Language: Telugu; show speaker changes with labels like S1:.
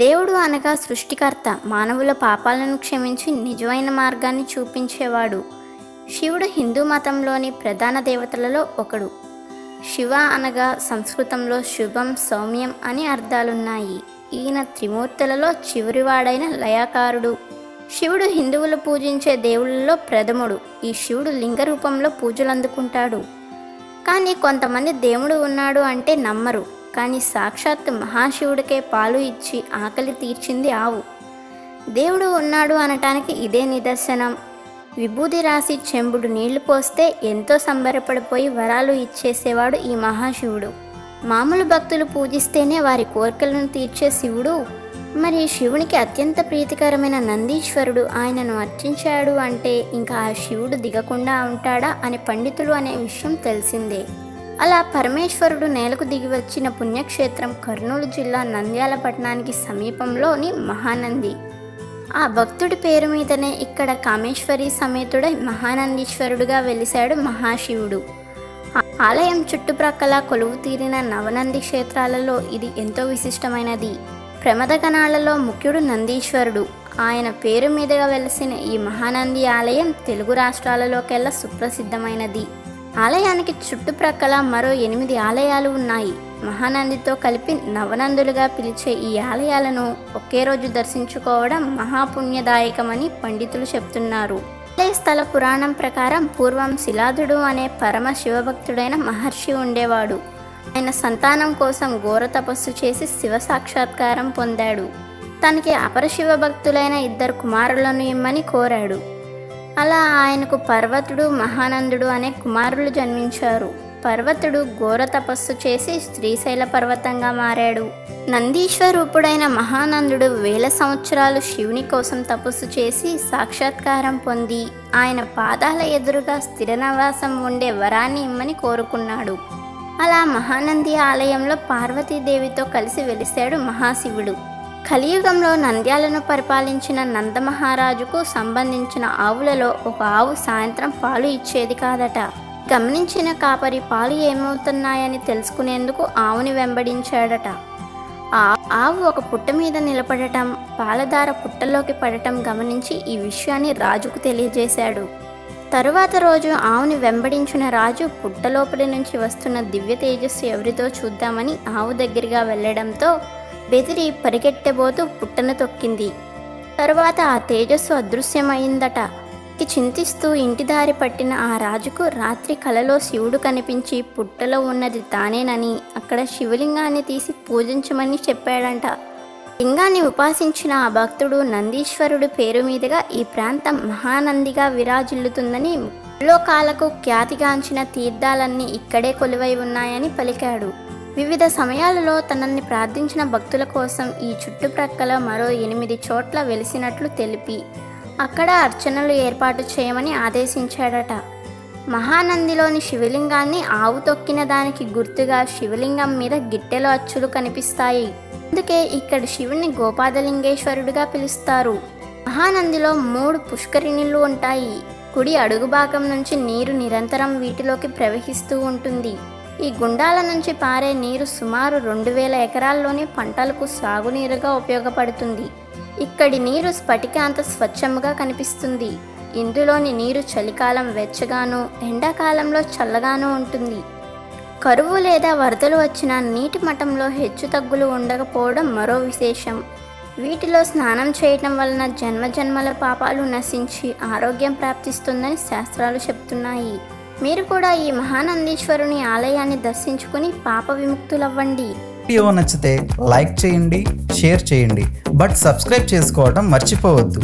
S1: దేవుడు అనగా సృష్టికర్త. మానవుల పాపాలను క్షమించి నిజమైన మార్గాన్ని చూపించేవాడు. శివుడు హిందూ మతంలోని ప్రధాన దేవతలలో ఒకడు. శివ అనగా సంస్కృతంలో శుభం సౌమ్యం అని అర్థాలున్నాయి. ఈయన త్రిమూర్తులలో చివరివాడైన లయాకారుడు. శివుడు హిందువులు పూజించే దేవుళ్ళలో ప్రథముడు. ఈ శివుడు లింగ రూపంలో పూజలు అందుకుంటాడు కానీ కొంతమంది దేవుడు ఉన్నాడు అంటే నమ్మరు. కానీ సాక్షాత్ మహాశివుడికే పాలు ఇచ్చి ఆకలి తీర్చింది ఆవు. దేవుడు ఉన్నాడు అనటానికి ఇదే నిదర్శనం. విభూది రాసి చెంబుడు నీళ్ళు పోస్తే ఎంతో సంబరపడిపోయి వరాలు ఇచ్చేసేవాడు ఈ మహాశివుడు. మామూలు భక్తులు పూజిస్తేనే వారి కోరికలను తీర్చే శివుడు. మరి శివునికి అత్యంత ప్రీతికరమైన నందీశ్వరుడు ఆయనను అర్చించాడు అంటే ఇంకా ఆ శివుడు దిగకుండా ఉంటాడా అని పండితులు అనే విషయం తెలిసిందే. అలా పరమేశ్వరుడు నేలకు దిగి వచ్చిన పుణ్యక్షేత్రం కర్నూలు జిల్లా నంద్యాల పట్టణానికి సమీపంలోని మహానంది. ఆ భక్తుడి పేరు మీదనే ఇక్కడ కామేశ్వరి సమేతుడై మహానందీశ్వరుడుగా వెలిశాడు మహాశివుడు. ఆలయం చుట్టుప్రక్కల కొలువు తీరిన నవనంది క్షేత్రాలలో ఇది ఎంతో విశిష్టమైనది. ప్రమదగణాలలో ముఖ్యుడు నందీశ్వరుడు. ఆయన పేరు మీదుగా వెలిసిన ఈ మహానంది ఆలయం తెలుగు రాష్ట్రాలలోకెల్లా సుప్రసిద్ధమైనది. ఆలయానికి చుట్టుప్రక్కల మరో ఎనిమిది ఆలయాలు ఉన్నాయి. మహానందితో కలిపి నవనందులుగా పిలిచే ఈ ఆలయాలను ఒకే రోజు దర్శించుకోవడం మహాపుణ్యదాయకమని పండితులు చెప్తున్నారు. ఆలయ స్థల పురాణం ప్రకారం పూర్వం శిలాదుడు అనే పరమ శివభక్తుడైన మహర్షి ఉండేవాడు. ఆయన సంతానం కోసం ఘోర తపస్సు చేసి శివ సాక్షాత్కారం పొందాడు. తనకి అపర శివ భక్తులైన ఇద్దరు కుమారులను ఇమ్మని కోరాడు. అలా ఆయనకు పర్వతుడు మహానందుడు అనే కుమారులు జన్మించారు. పర్వతుడు ఘోర తపస్సు చేసి శ్రీశైల పర్వతంగా మారాడు. నందీశ్వరూపుడైన మహానందుడు వేల సంవత్సరాలు శివుని కోసం తపస్సు చేసి సాక్షాత్కారం పొంది ఆయన పాదాల ఎదురుగా స్థిరనవాసం ఉండే వరాన్ని ఇమ్మని కోరుకున్నాడు. అలా మహానంది ఆలయంలో పార్వతీదేవితో కలిసి వెలిశాడు మహాశివుడు. కలియుగంలో నంద్యాలను పరిపాలించిన నందమహారాజుకు సంబంధించిన ఆవులలో ఒక ఆవు సాయంత్రం పాలు ఇచ్చేది కాదట. గమనించిన కాపరి పాలు ఏమవుతున్నాయని తెలుసుకునేందుకు ఆవుని వెంబడించాడట. ఆ ఆవు ఒక పుట్ట మీద నిలబడటం పాలధార పుట్టలోకి పడటం గమనించి ఈ విషయాన్ని రాజుకు తెలియజేశాడు. తరువాత రోజు ఆవుని వెంబడించిన రాజు పుట్టలోపలి నుంచి వస్తున్న దివ్య తేజస్సు ఎవరితో చూద్దామని ఆవు దగ్గరగా వెళ్ళడంతో బెదిరి పరిగెట్టబోతూ పుట్టను తొక్కింది. తరువాత ఆ తేజస్సు అదృశ్యమైందట. చింతిస్తూ ఇంటి దారి పట్టిన ఆ రాజుకు రాత్రి కలలో శివుడు కనిపించి పుట్టలో ఉన్నది తానేనని అక్కడ శివలింగాన్ని తీసి పూజించమని చెప్పాడంట. లింగాన్ని ఉపాసించిన ఆ భక్తుడు నందీశ్వరుడు పేరు మీదుగా ఈ ప్రాంతం మహానందిగా విరాజిల్లుతుందని లోకాలకు ఖ్యాతిగాంచిన తీర్థాలన్నీ ఇక్కడే కొలువై ఉన్నాయని పలికాడు. వివిధ సమయాలలో తనని ప్రార్థించిన భక్తుల కోసం ఈ చుట్టుప్రక్కల మరో ఎనిమిది చోట్ల వెలిసినట్లు తెలిపి అక్కడ అర్చనలు ఏర్పాటు చేయమని ఆదేశించాడట. మహానందిలోని శివలింగాన్ని ఆవు తొక్కిన దానికి గుర్తుగా శివలింగం మీద గిట్టెల అచ్చులు కనిపిస్తాయి. అందుకే ఇక్కడ శివుని గోపాదలింగేశ్వరుడిగా పిలుస్తారు. మహానందిలో మూడు పుష్కరిణిలు ఉంటాయి. కుడి అడుగు భాగం నుంచి నీరు నిరంతరం వీటిలోకి ప్రవహిస్తూ ఉంటుంది. ఈ గుండాల నుంచి పారే నీరు సుమారు రెండు వేల ఎకరాల్లోని పంటలకు సాగునీరుగా ఉపయోగపడుతుంది. ఇక్కడి నీరు స్ఫటికాంత స్వచ్ఛముగా కనిపిస్తుంది. ఇందులోని నీరు చలికాలం వెచ్చగాను ఎండాకాలంలో చల్లగాను ఉంటుంది. కరువు లేదా వరదలు వచ్చిన నీటి మఠంలో హెచ్చు తగ్గులు ఉండకపోవడం మరో విశేషం. వీటిలో స్నానం చేయటం వలన జన్మజన్మల పాపాలు నశించి ఆరోగ్యం ప్రాప్తిస్తుందని శాస్త్రాలు చెప్తున్నాయి. మీరు కూడా ఈ మహానందీశ్వరుని ఆలయాన్ని దర్శించుకుని పాప విముక్తులవ్వండి.
S2: వీడియో నచ్చితే లైక్ చేయండి షేర్ చేయండి బట్ సబ్స్క్రైబ్ చేసుకోవడం మర్చిపోవద్దు.